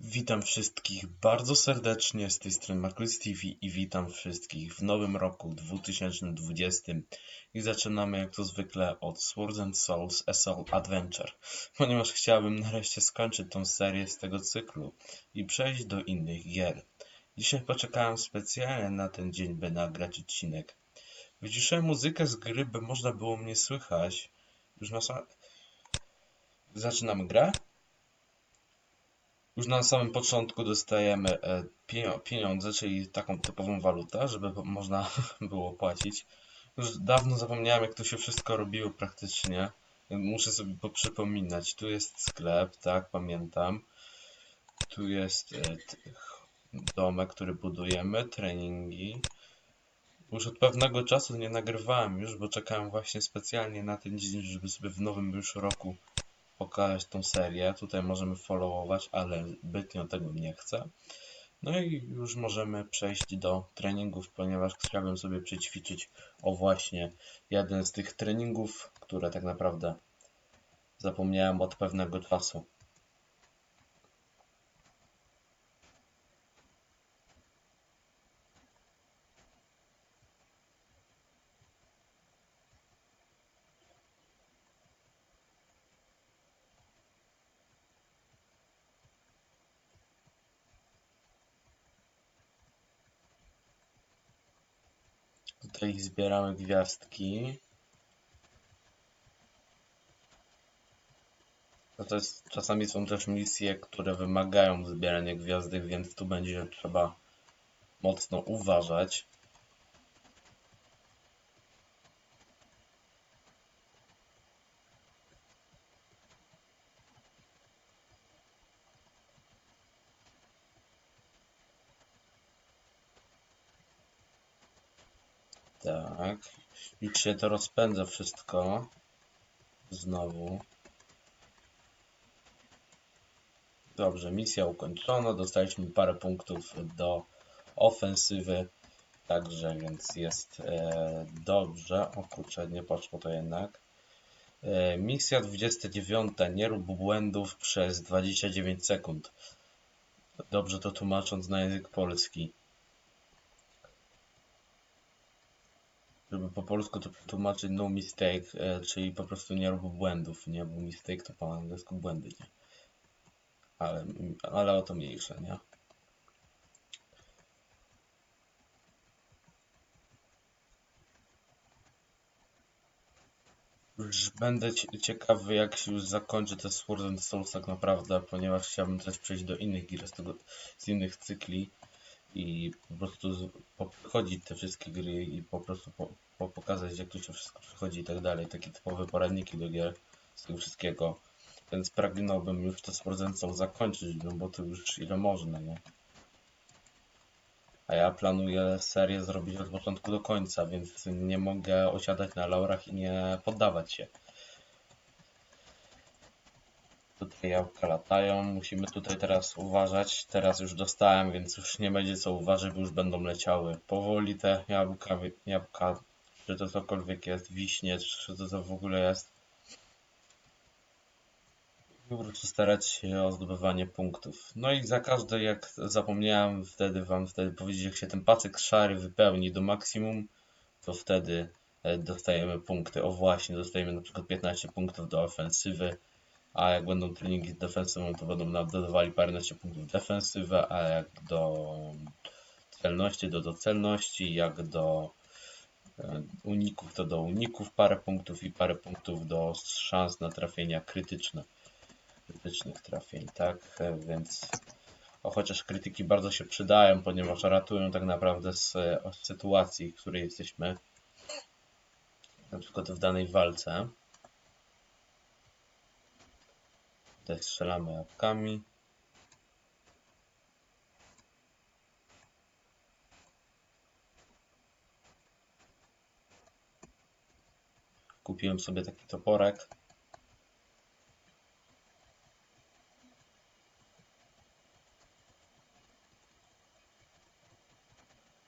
Witam wszystkich bardzo serdecznie, z tej strony Maklus TV i witam wszystkich w nowym roku 2020 i zaczynamy jak to zwykle od Swords and Souls SL Adventure, ponieważ chciałbym nareszcie skończyć tą serię z tego cyklu i przejść do innych gier. Dzisiaj poczekałem specjalnie na ten dzień, by nagrać odcinek. Wyciszyłem muzykę z gry, by można było mnie słychać. Już na sam... Zaczynamy grę? Już na samym początku dostajemy e, pieniądze, czyli taką typową walutę, żeby można było płacić. Już dawno zapomniałem, jak to się wszystko robiło praktycznie. Muszę sobie poprzypominać. Tu jest sklep, tak, pamiętam. Tu jest e, domek, który budujemy, treningi. Już od pewnego czasu nie nagrywałem już, bo czekałem właśnie specjalnie na ten dzień, żeby sobie w nowym już roku pokazać tą serię. Tutaj możemy followować, ale zbytnio tego nie chcę. No i już możemy przejść do treningów, ponieważ chciałbym sobie przećwiczyć o właśnie jeden z tych treningów, które tak naprawdę zapomniałem od pewnego czasu. Tutaj zbieramy gwiazdki. No to jest, czasami są też misje, które wymagają zbierania gwiazdek, więc tu będzie trzeba mocno uważać. Tak. Już się to rozpędza wszystko. Znowu. Dobrze, misja ukończona. Dostaliśmy parę punktów do ofensywy. Także, więc jest e, dobrze. O kurczę, nie poszło to jednak. E, misja 29. Nie rób błędów przez 29 sekund. Dobrze to tłumacząc na język polski. Żeby po polsku to przetłumaczyć no mistake, e, czyli po prostu nie rób błędów, nie? Bo mistake to po angielsku błędy, nie? Ale, ale o to mniejsze, nie? Już będę cie- ciekawy, jak się już zakończy te Sword and Souls tak naprawdę, ponieważ chciałbym też przejść do innych gier z, tego, z innych cykli i po prostu z- pochodzić te wszystkie gry i po prostu po, po pokazać, jak to się wszystko przechodzi i tak dalej. Takie typowe poradniki do gier z tego wszystkiego. Więc pragnąłbym już to and Souls zakończyć, no bo to już ile można, nie? A ja planuję serię zrobić od początku do końca, więc nie mogę osiadać na laurach i nie poddawać się. Tutaj jabłka latają, musimy tutaj teraz uważać. Teraz już dostałem, więc już nie będzie co uważać, bo już będą leciały. Powoli te jabłka, jabłka, czy to cokolwiek jest, wiśnie, czy to co w ogóle jest. Po prostu starać się o zdobywanie punktów. No i za każde, jak zapomniałem wtedy wam wtedy powiedzieć, jak się ten pasek szary wypełni do maksimum, to wtedy e, dostajemy punkty. O właśnie, dostajemy na przykład 15 punktów do ofensywy, a jak będą treningi z defensywą, to będą nam dodawali paręnaście punktów defensywy, a jak do celności, do celności, jak do e, uników, to do uników parę punktów i parę punktów do szans na trafienia krytyczne krytycznych trafień, tak? E, Więc chociaż krytyki bardzo się przydają, ponieważ ratują tak naprawdę z od sytuacji, w której jesteśmy, na przykład w danej walce. Tutaj strzelamy jabłkami. Kupiłem sobie taki toporek.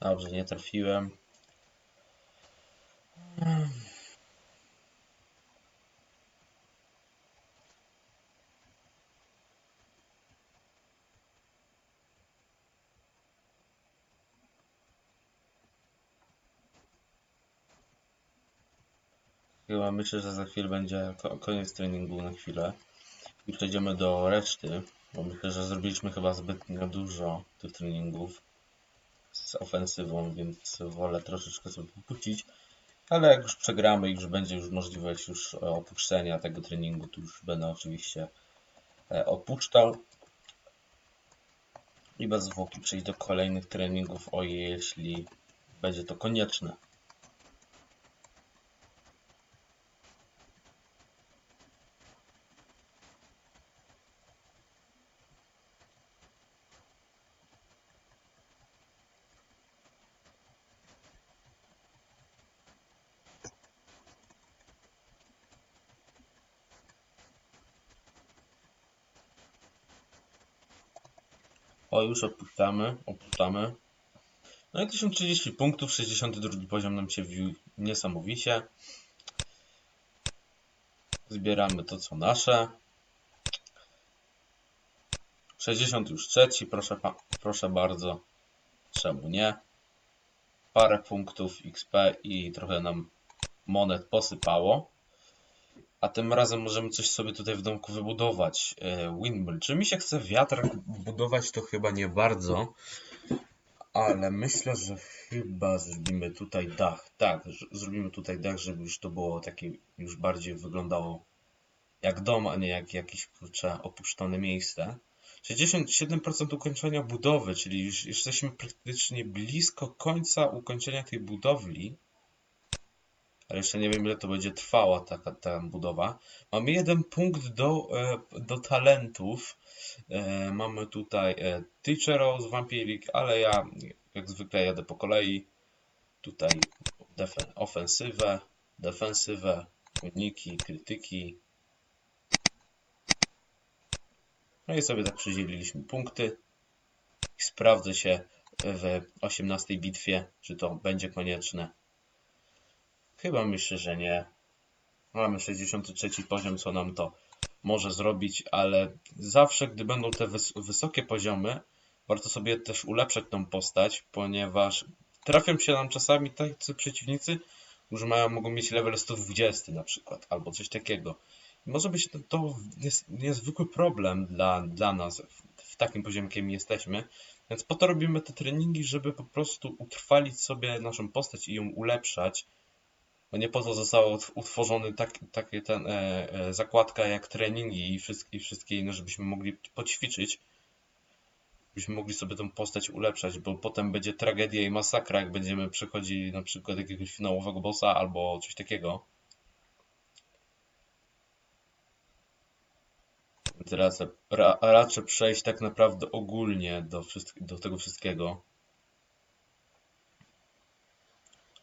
Dobrze, nie trafiłem. Chyba myślę, że za chwilę będzie ko- koniec treningu na chwilę i przejdziemy do reszty, bo myślę, że zrobiliśmy chyba zbytnio dużo tych treningów z ofensywą, więc wolę troszeczkę sobie popuścić. Ale jak już przegramy i już będzie już możliwość już opuszczenia tego treningu, to już będę oczywiście e, opuszczał. I bez zwłoki przejść do kolejnych treningów, o jeśli będzie to konieczne. O, już opuszczamy, opuszczamy. No i 1030 punktów, 62 poziom nam się wbił niesamowicie. Zbieramy to co nasze. 60 już trzeci, proszę, proszę bardzo. Czemu nie? Parę punktów XP i trochę nam monet posypało. A tym razem możemy coś sobie tutaj w domku wybudować. E, Windmill. Czy mi się chce wiatrak budować, to chyba nie bardzo. Ale myślę, że chyba zrobimy tutaj dach. Tak, zrobimy tutaj dach, żeby już to było takie, już bardziej wyglądało jak dom, a nie jak jakieś kurczę opuszczone miejsce. 67% ukończenia budowy, czyli już jesteśmy praktycznie blisko końca ukończenia tej budowli. Ale jeszcze nie wiem ile to będzie trwała taka ta budowa. Mamy jeden punkt do, e, do talentów. E, mamy tutaj e, Teacheros, Vampirik, ale ja jak zwykle jadę po kolei. Tutaj ofensywę, defensywę, uniki, krytyki. No i sobie tak przydzieliliśmy punkty. Sprawdzę się w 18 bitwie, czy to będzie konieczne. Chyba myślę, że nie. Mamy 63 poziom, co nam to może zrobić, ale zawsze, gdy będą te wys wysokie poziomy, warto sobie też ulepszać tą postać, ponieważ trafią się nam czasami tacy przeciwnicy, którzy mają, mogą mieć level 120 na przykład, albo coś takiego. I może być to, to nies niezwykły problem dla, dla nas w, w takim poziomie, jakim jesteśmy. Więc po to robimy te treningi, żeby po prostu utrwalić sobie naszą postać i ją ulepszać. Bo nie po to zostało utw- utworzony tak, takie ten, e, e, zakładka jak treningi i wszystkie, i wszystkie inne, żebyśmy mogli poćwiczyć. Byśmy mogli sobie tą postać ulepszać, bo potem będzie tragedia i masakra, jak będziemy przechodzili na przykład jakiegoś finałowego bossa albo coś takiego. Ra, raczej przejść tak naprawdę ogólnie do, do tego wszystkiego.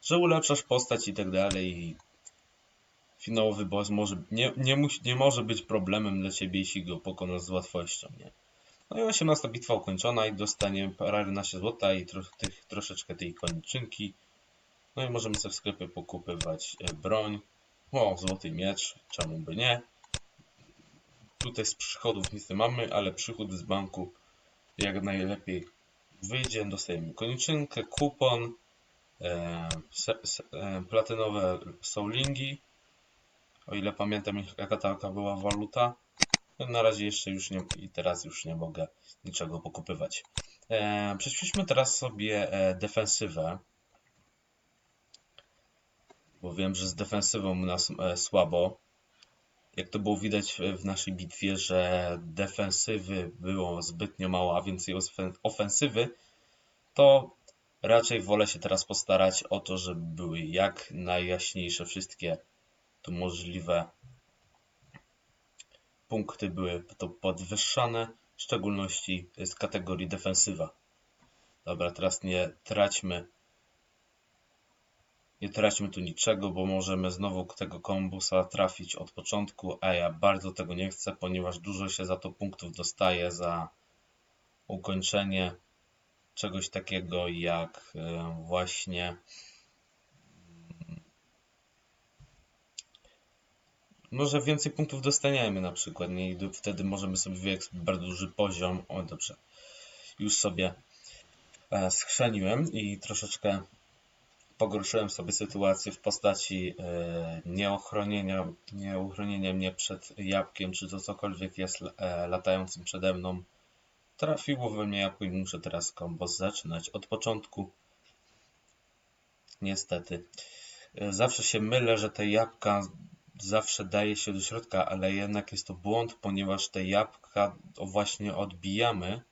Że ulepszasz postać i tak dalej i finałowy boss może, nie, nie, musi, nie może być problemem dla ciebie, jeśli go pokonasz z łatwością, nie? No i 18 bitwa ukończona i dostaniemy paręnaście złota i tro, tych, troszeczkę tej koniczynki. No i możemy sobie w sklepie pokupywać e, broń. O, złoty miecz, czemu by nie? Tutaj z przychodów nic nie mamy, ale przychód z banku jak najlepiej wyjdzie. Dostajemy koniczynkę, kupon, se, se, e, platynowe soullingi. O ile pamiętam jaka taka była waluta. Na razie jeszcze już nie i teraz już nie mogę niczego pokupywać. E, teraz sobie e, defensywę. Bo wiem, że z defensywą u nas e, słabo. Jak to było widać w- naszej bitwie, że defensywy było zbytnio mało, a więcej ofensywy, to raczej wolę się teraz postarać o to, żeby były jak najjaśniejsze wszystkie tu możliwe punkty były to podwyższane, w szczególności z kategorii defensywa. Dobra, teraz nie traćmy nie traćmy tu niczego, bo możemy znowu tego kombusa trafić od początku, a ja bardzo tego nie chcę, ponieważ dużo się za to punktów dostaje za ukończenie czegoś takiego jak e, właśnie może więcej punktów dostaniemy na przykład, nie? I wtedy możemy sobie wyjechać bardzo duży poziom. O, dobrze. Już sobie e, schrzeniłem i troszeczkę pogorszyłem sobie sytuację w postaci e, nieochronienia, nieuchronienia mnie przed jabłkiem, czy to cokolwiek jest latającym przede mną. Trafiło we mnie jabłko i muszę teraz kombos zaczynać od początku. Niestety. E, Zawsze się mylę, że te jabłka zawsze daje się do środka, ale jednak jest to błąd, ponieważ te jabłka właśnie odbijamy,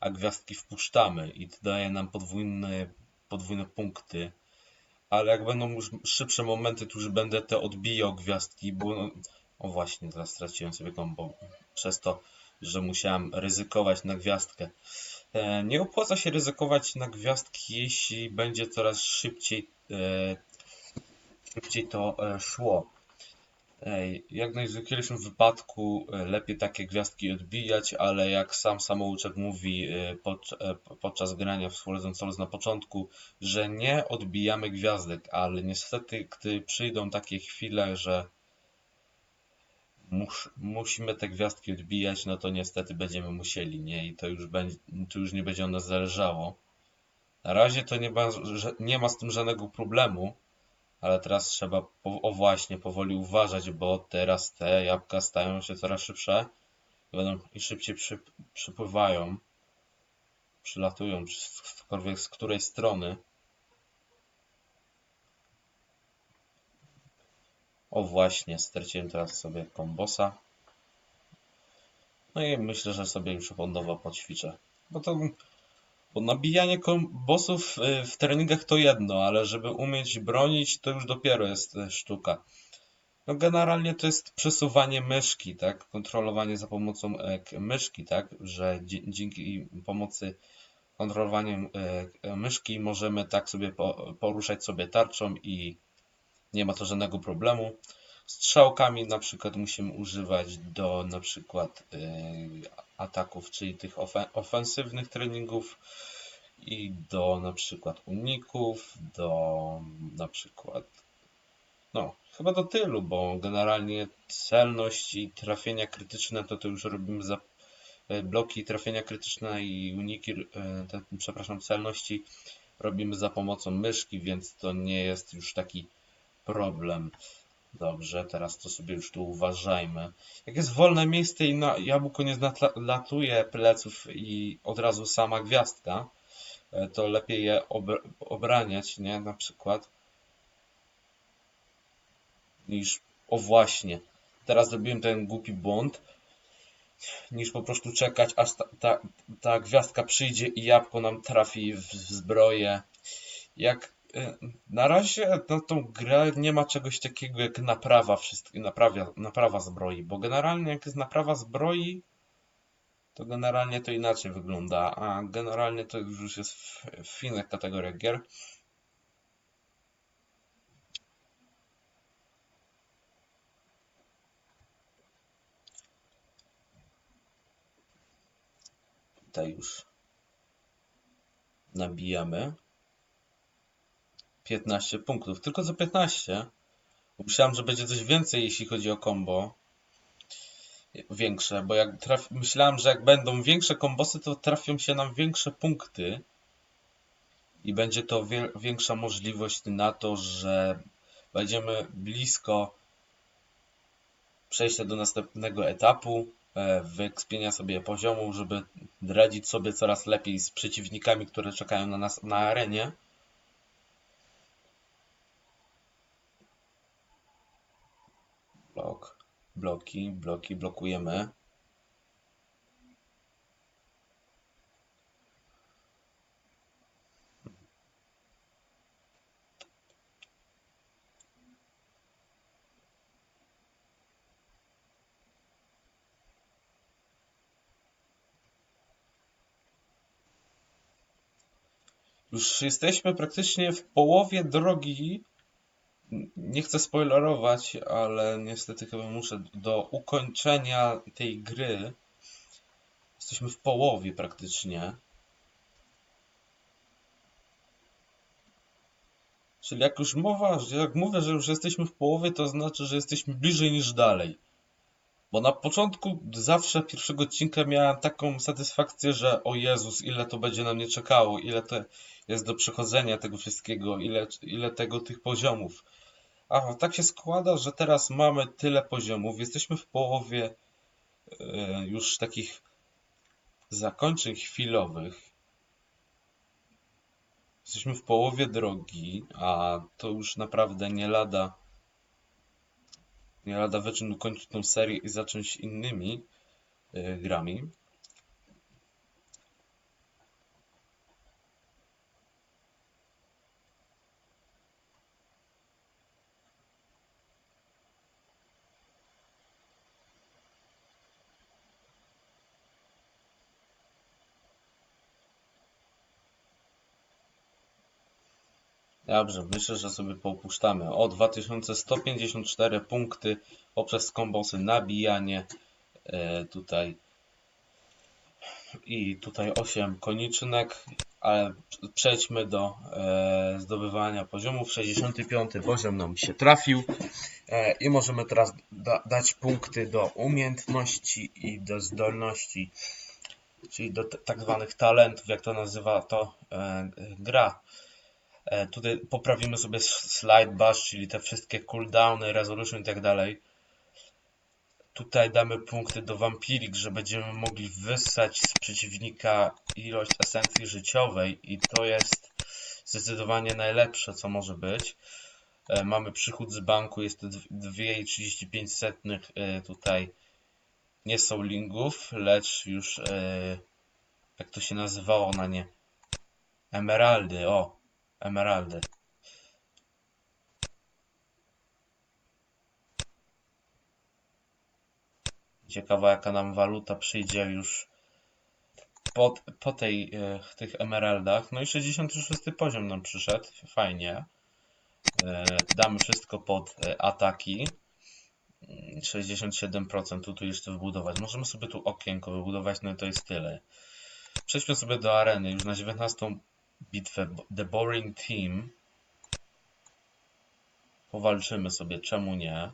a gwiazdki wpuszczamy i to daje nam podwójne, podwójne punkty. Ale jak będą już szybsze momenty, to już będę te odbijał gwiazdki, bo no, o właśnie, teraz straciłem sobie kombo przez to, że musiałem ryzykować na gwiazdkę. E, Nie opłaca się ryzykować na gwiazdki, jeśli będzie coraz szybciej, e, szybciej to e, szło. Jak w najzwyklejszym wypadku lepiej takie gwiazdki odbijać, ale jak sam samouczek mówi pod, podczas grania w Frozen Souls na początku, że nie odbijamy gwiazdek, ale niestety, gdy przyjdą takie chwile, że mus, musimy te gwiazdki odbijać, no to niestety będziemy musieli, nie? I to już, będzie, to już nie będzie nas zależało. Na razie to nie ma, nie ma z tym żadnego problemu, ale teraz trzeba, o właśnie, powoli uważać, bo teraz te jabłka stają się coraz szybsze i będą i szybciej przy, przypływają, przylatują z, z której strony. O właśnie, straciłem teraz sobie kombosa. No i myślę, że sobie już nowa poćwiczę. Bo to bo nabijanie bossów y, w treningach to jedno, ale żeby umieć bronić, to już dopiero jest y, sztuka. No generalnie to jest przesuwanie myszki, tak? Kontrolowanie za pomocą e, myszki, tak? Że dzięki pomocy kontrolowania e, myszki możemy tak sobie po, poruszać sobie tarczą i nie ma to żadnego problemu. Strzałkami na przykład musimy używać do na przykład e, ataków, czyli tych ofe- ofensywnych treningów i do na przykład uników, do na przykład no, chyba do tylu, bo generalnie celność i trafienia krytyczne to to już robimy za e, bloki trafienia krytyczne i uniki, e, te, przepraszam, celności robimy za pomocą myszki, więc to nie jest już taki problem. Dobrze, teraz to sobie już tu uważajmy. Jak jest wolne miejsce i na jabłko nie zlatuje pleców i od razu sama gwiazdka, e, to lepiej je obr- obraniać, nie? Na przykład niż o właśnie, teraz zrobiłem ten głupi błąd, niż po prostu czekać, aż ta, ta, ta gwiazdka przyjdzie i jabłko nam trafi w, zbroję. Jak na razie na tą grę nie ma czegoś takiego jak naprawa wszystkich, naprawia, naprawa zbroi, bo generalnie jak jest naprawa zbroi, to generalnie to inaczej wygląda, a generalnie to już jest w, w innych kategoriach gier. Tutaj już nabijamy 15 punktów. Tylko za 15. Bo Myślałem, że będzie coś więcej, jeśli chodzi o combo. Większe, bo jak traf... myślałem, że jak będą większe kombosy, to trafią się nam większe punkty. I będzie to wie... większa możliwość na to, że będziemy blisko przejścia do następnego etapu, e, wyekspienia sobie poziomu, żeby radzić sobie coraz lepiej z przeciwnikami, które czekają na nas na arenie. Bloki, bloki, blokujemy. Już jesteśmy praktycznie w połowie drogi. Nie chcę spoilerować, ale niestety chyba muszę do ukończenia tej gry. Jesteśmy w połowie praktycznie. Czyli jak już mowa, jak mówię, że już jesteśmy w połowie, to znaczy, że jesteśmy bliżej niż dalej. Bo na początku zawsze pierwszego odcinka miałem taką satysfakcję, że o Jezus, ile to będzie na mnie czekało, ile to jest do przechodzenia tego wszystkiego, ile, ile tego tych poziomów. A tak się składa, że teraz mamy tyle poziomów, jesteśmy w połowie e, już takich zakończeń chwilowych. Jesteśmy w połowie drogi, a to już naprawdę nie lada nie lada wyczyn ukończyć tą serię i zacząć innymi y, grami. Dobrze, myślę, że sobie popuszczamy. O 2154 punkty poprzez kombosy, nabijanie e, tutaj i tutaj 8 koniczynek, ale przejdźmy do e, zdobywania poziomów. 65 poziom nam się trafił e, i możemy teraz da, dać punkty do umiejętności i do zdolności, czyli do tak zwanych talentów, jak to nazywa to gra. E, Tutaj poprawimy sobie slide bash, czyli te wszystkie cooldowny, resolution i tak dalej. Tutaj damy punkty do Vampirik, że będziemy mogli wyssać z przeciwnika ilość esencji życiowej i to jest zdecydowanie najlepsze, co może być. E, Mamy przychód z banku, jest to 2,35 e, tutaj nie są lingów, lecz już jak to się nazywało na nie? Emeraldy, o, emeraldy. Ciekawa jaka nam waluta przyjdzie już po, po tej, e, tych emeraldach. No i 66 poziom nam przyszedł, fajnie. E, damy wszystko pod e, ataki. Mm, 67% tu, tu jeszcze wybudować. Możemy sobie tu okienko wybudować, no i to jest tyle. Przejdźmy sobie do areny, już na 19 bitwę The Boring Team. Powalczymy sobie, czemu nie?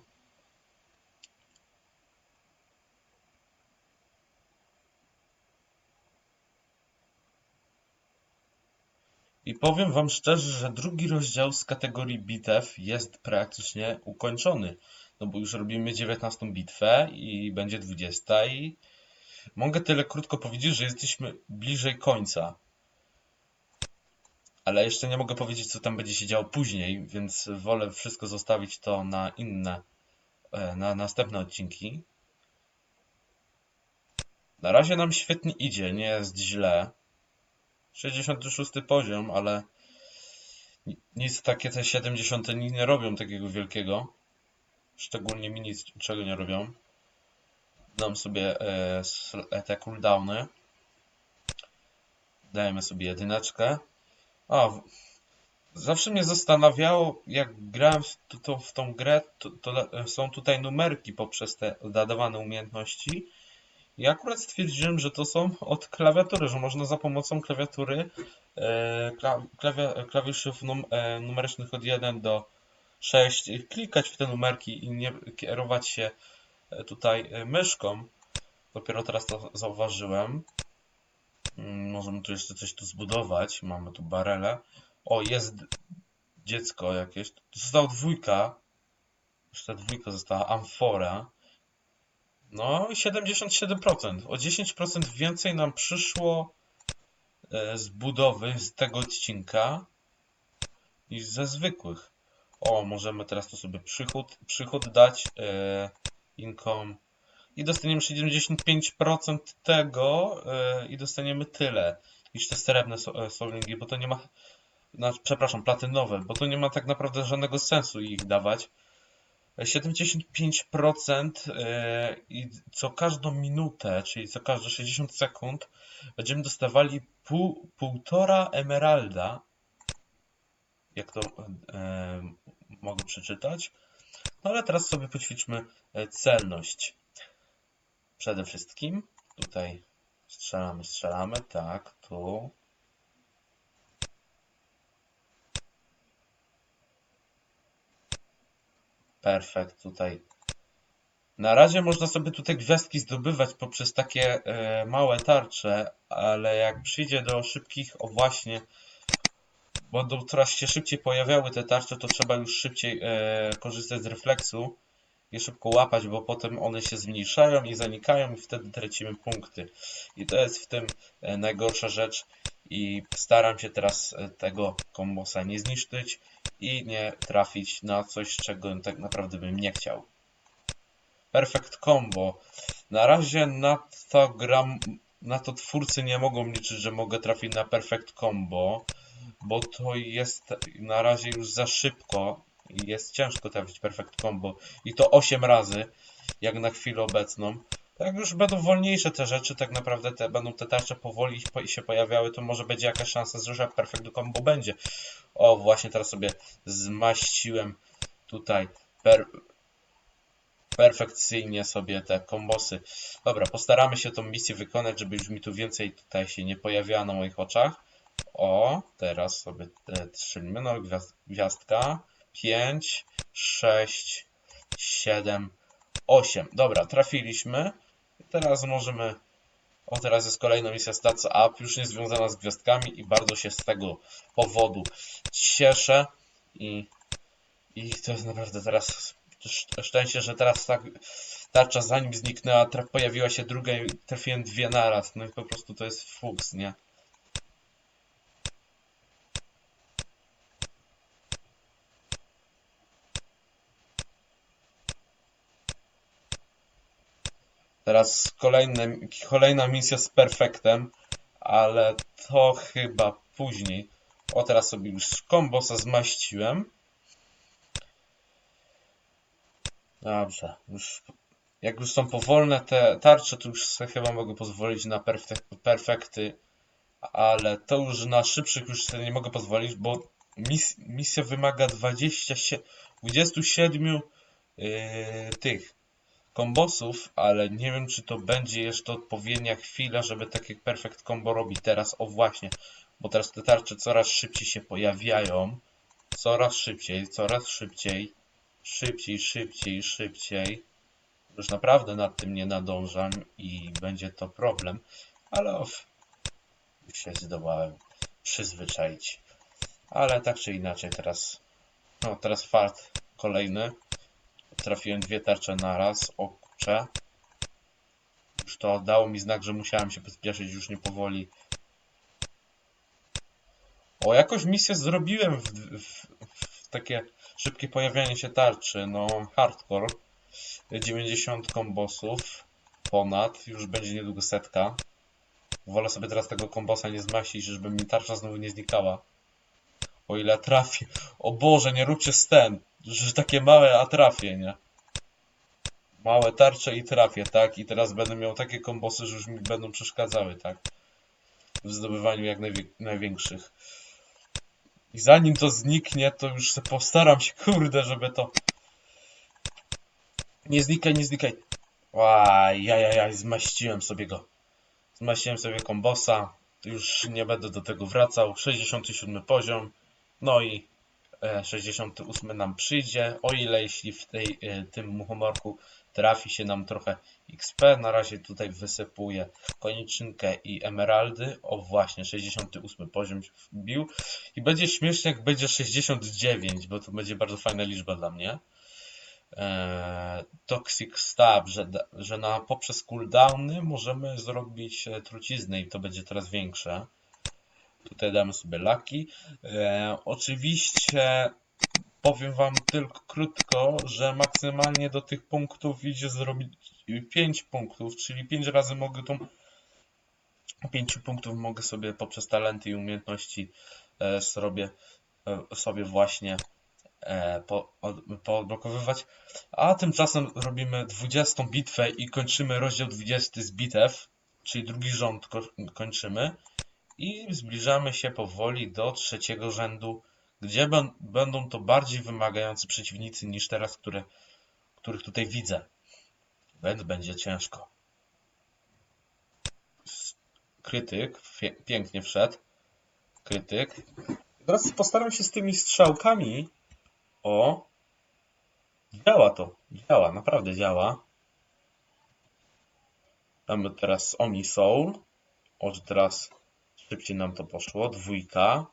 I powiem wam szczerze, że drugi rozdział z kategorii bitew jest praktycznie ukończony. No bo już robimy 19 bitwę i będzie 20 i mogę tyle krótko powiedzieć, że jesteśmy bliżej końca. Ale jeszcze nie mogę powiedzieć, co tam będzie się działo później, więc wolę wszystko zostawić to na inne, e, na następne odcinki. Na razie nam świetnie idzie, nie jest źle. 66 poziom, ale ni- nic takie te 70 ni- nie robią takiego wielkiego. Szczególnie mi czego nie robią. Dam sobie e, te cooldowny. Dajemy sobie jedyneczkę. A, zawsze mnie zastanawiało, jak grałem w, to, w tą grę, to, to są tutaj numerki poprzez te dodawane umiejętności. Ja akurat stwierdziłem, że to są od klawiatury, że można za pomocą klawiatury e, kla, klawia, klawiszów num, e, numerycznych od 1 do 6 klikać w te numerki i nie kierować się e, tutaj e, myszką. Dopiero teraz to zauważyłem. Możemy tu jeszcze coś tu zbudować. Mamy tu barele. O, jest dziecko jakieś. Została dwójka. Jeszcze dwójka została. Amfora. No i 77%. O 10% więcej nam przyszło e, z budowy z tego odcinka niż ze zwykłych. O, możemy teraz tu sobie przychód, przychód dać, e, income i dostaniemy 75% tego e, i dostaniemy tyle niż te srebrne so, e, bo to nie ma, no, przepraszam, platynowe, bo to nie ma tak naprawdę żadnego sensu ich dawać. 75% e, i co każdą minutę, czyli co każde 60 sekund będziemy dostawali pół, półtora emeralda. Jak to e, mogę przeczytać? No ale teraz sobie poćwiczmy celność. Przede wszystkim tutaj strzelamy, strzelamy, tak, tu. Perfekt, tutaj Na razie można sobie tutaj gwiazdki zdobywać poprzez takie e, małe tarcze, ale jak przyjdzie do szybkich, o właśnie, będą coraz się szybciej pojawiały te tarcze, to trzeba już szybciej e, korzystać z refleksu je szybko łapać, bo potem one się zmniejszają i zanikają i wtedy tracimy punkty. I to jest w tym e, najgorsza rzecz i staram się teraz e, tego kombosa nie zniszczyć i nie trafić na coś, czego tak naprawdę bym nie chciał. Perfect Combo. Na razie na to gram, na to twórcy nie mogą liczyć, że mogę trafić na Perfect Combo, bo to jest na razie już za szybko jest ciężko trafić Perfect Combo i to 8 razy, jak na chwilę obecną. Jak już będą wolniejsze te rzeczy, tak naprawdę te, będą te tarcze powoli po- się pojawiały, to może będzie jakaś szansa, że Perfect Combo będzie. O, właśnie teraz sobie zmaściłem tutaj per, perfekcyjnie sobie te kombosy. Dobra, postaramy się tą misję wykonać, żeby już mi tu więcej tutaj się nie pojawiała na moich oczach. O, teraz sobie strzelimy, no gwiazd, gwiazdka. 5, 6, 7, 8. Dobra, trafiliśmy. Teraz możemy... O, teraz jest kolejna misja Stats Up, już nie związana z gwiazdkami i bardzo się z tego powodu cieszę. I, i to jest naprawdę teraz sz- szczęście, że teraz tak tarcza zanim zniknęła, pojawiła się druga i trafiłem dwie naraz. No i po prostu to jest fuks, nie? Teraz kolejna misja z perfektem, ale to chyba później. O, teraz sobie już kombosa zmaściłem. Dobrze, już jak już są powolne te tarcze, to już sobie chyba mogę pozwolić na perfek perfekty, ale to już na szybszych już sobie nie mogę pozwolić, bo mis misja wymaga 27, 27 yy, tych kombosów, ale nie wiem czy to będzie jeszcze odpowiednia chwila, żeby takie perfect combo robić teraz, o właśnie, bo teraz te tarcze coraz szybciej się pojawiają, coraz szybciej, coraz szybciej, szybciej, szybciej, szybciej. Już naprawdę nad tym nie nadążam i będzie to problem, ale of, już się zdołałem przyzwyczaić. Ale tak czy inaczej teraz, no teraz fart kolejny. Trafiłem dwie tarcze na raz, o kurczę. Już to dało mi znak, że musiałem się pospieszyć już nie powoli. O, jakąś misję zrobiłem w, w, w takie szybkie pojawianie się tarczy, no hardcore. 90 kombosów ponad, już będzie niedługo setka. Wolę sobie teraz tego kombosa nie zmaścić, żeby mi tarcza znowu nie znikała. O ile trafię. O Boże, nie róbcie sten, że takie małe, a trafię, nie? Małe tarcze i trafię, tak? I teraz będę miał takie kombosy, że już mi będą przeszkadzały, tak? W zdobywaniu jak największych. I zanim to zniknie, to już se postaram się, kurde, żeby to... Nie znikaj, nie znikaj. Łaj, jajajaj, zmaściłem sobie go. Zmaściłem sobie kombosa. Już nie będę do tego wracał. 67 poziom. No i 68 nam przyjdzie. O ile jeśli w tej, e, tym muchomorku trafi się nam trochę XP. Na razie tutaj wysypuję koniczynkę i emeraldy. O właśnie, 68 poziom wbił. I będzie śmiesznie jak będzie 69, bo to będzie bardzo fajna liczba dla mnie. Eee, Toxic Stab, że, że na, poprzez cooldowny możemy zrobić e, truciznę i to będzie teraz większe. Tutaj damy sobie laki. Eee, oczywiście powiem Wam tylko krótko, że maksymalnie do tych punktów idzie zrobić 5 punktów, czyli 5 razy mogę tą 5 punktów mogę sobie poprzez talenty i umiejętności e, sobie, e, sobie właśnie e, po, od, poodblokowywać. A tymczasem robimy 20 bitwę i kończymy rozdział 20 z bitew, czyli drugi rząd ko kończymy i zbliżamy się powoli do trzeciego rzędu, gdzie będą to bardziej wymagający przeciwnicy niż teraz, które, których tutaj widzę. Więc będzie ciężko. Krytyk, pięknie wszedł. Krytyk. Teraz postaram się z tymi strzałkami. O, działa to, działa, naprawdę działa. Mamy teraz Omni Soul. Może teraz szybciej nam to poszło. Dwójka.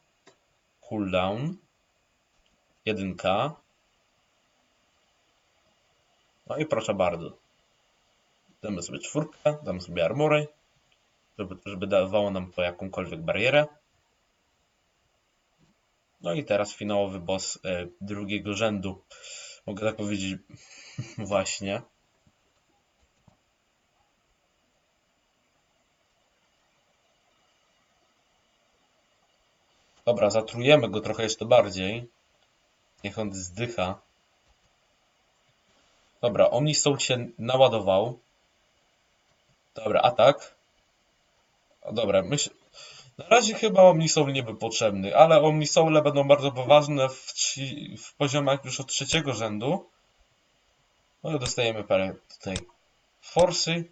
Cooldown. Jedynka. No i proszę bardzo. Damy sobie czwórkę, damy sobie armory, żeby, żeby dawało nam to jakąkolwiek barierę. No i teraz finałowy boss e, drugiego rzędu. Mogę tak powiedzieć właśnie. Dobra, zatrujemy go trochę jeszcze bardziej. Niech on zdycha. Dobra, Omnisoul się naładował. Dobra, atak. Dobra, myśl... Na razie chyba Omnisoul nie był potrzebny, ale Omnisoule będą bardzo poważne w, w poziomach już od trzeciego rzędu. No i dostajemy parę tutaj forsy.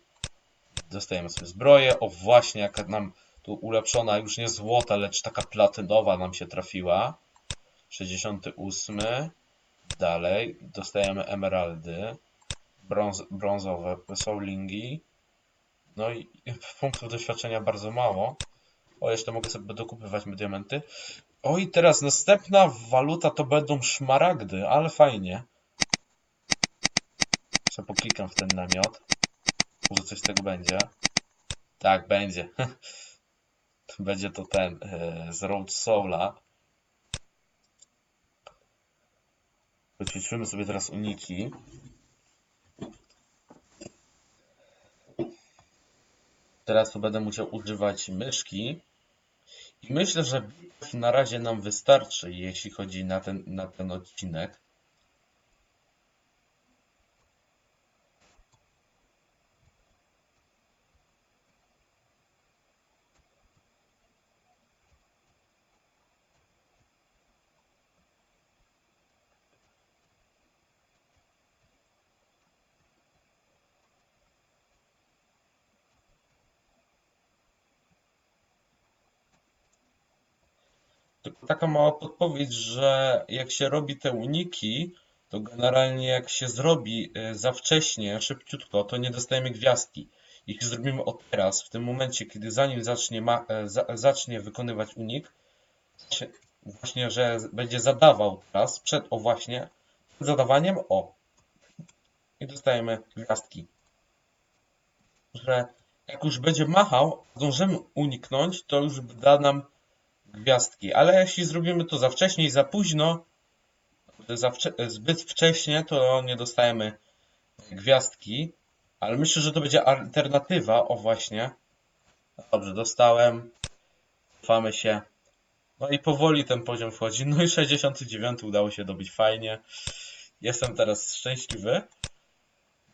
Dostajemy sobie zbroję. O właśnie, jaka nam tu ulepszona, już nie złota, lecz taka platynowa nam się trafiła. 68. Dalej dostajemy emeraldy. Brąz, brązowe soulingi. No i punktów doświadczenia bardzo mało. O, jeszcze mogę sobie dokupywać diamenty. O i teraz następna waluta to będą szmaragdy, ale fajnie. Jeszcze poklikam w ten namiot. Może coś z tego będzie. Tak, będzie. będzie to ten e, z Road Soula. Wyćwiczymy sobie teraz uniki. Teraz tu będę musiał używać myszki. I myślę, że na razie nam wystarczy, jeśli chodzi na ten, na ten odcinek. Tylko taka mała podpowiedź, że jak się robi te uniki, to generalnie jak się zrobi y, za wcześnie, szybciutko, to nie dostajemy gwiazdki. Jeśli zrobimy o teraz, w tym momencie, kiedy zanim zacznie, ma, e, za, zacznie wykonywać unik, właśnie, że będzie zadawał teraz, przed, o właśnie, przed zadawaniem, o, i dostajemy gwiazdki. Że jak już będzie machał, zdążymy uniknąć, to już da nam gwiazdki, ale jeśli zrobimy to za wcześnie i za późno, za wcze- zbyt wcześnie, to nie dostajemy gwiazdki, ale myślę, że to będzie alternatywa, o właśnie. Dobrze, dostałem, cofamy się, no i powoli ten poziom wchodzi, no i 69 udało się dobyć fajnie, jestem teraz szczęśliwy,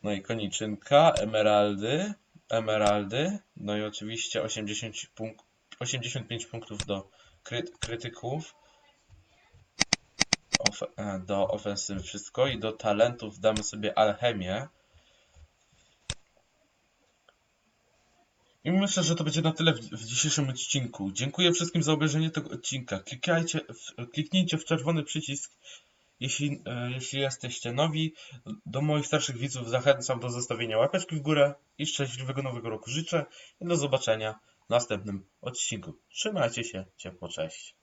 no i koniczynka, emeraldy, emeraldy, no i oczywiście 80 punk 85 punktów do krytyków, e, do ofensywy wszystko i do talentów damy sobie alchemię. I myślę, że to będzie na tyle w, w dzisiejszym odcinku. Dziękuję wszystkim za obejrzenie tego odcinka. Klikajcie, w, kliknijcie w czerwony przycisk, jeśli, e, jeśli jesteście nowi. Do moich starszych widzów zachęcam do zostawienia łapeczki w górę i szczęśliwego nowego roku życzę i do zobaczenia następnym odcinku. Trzymajcie się ciepło, cześć.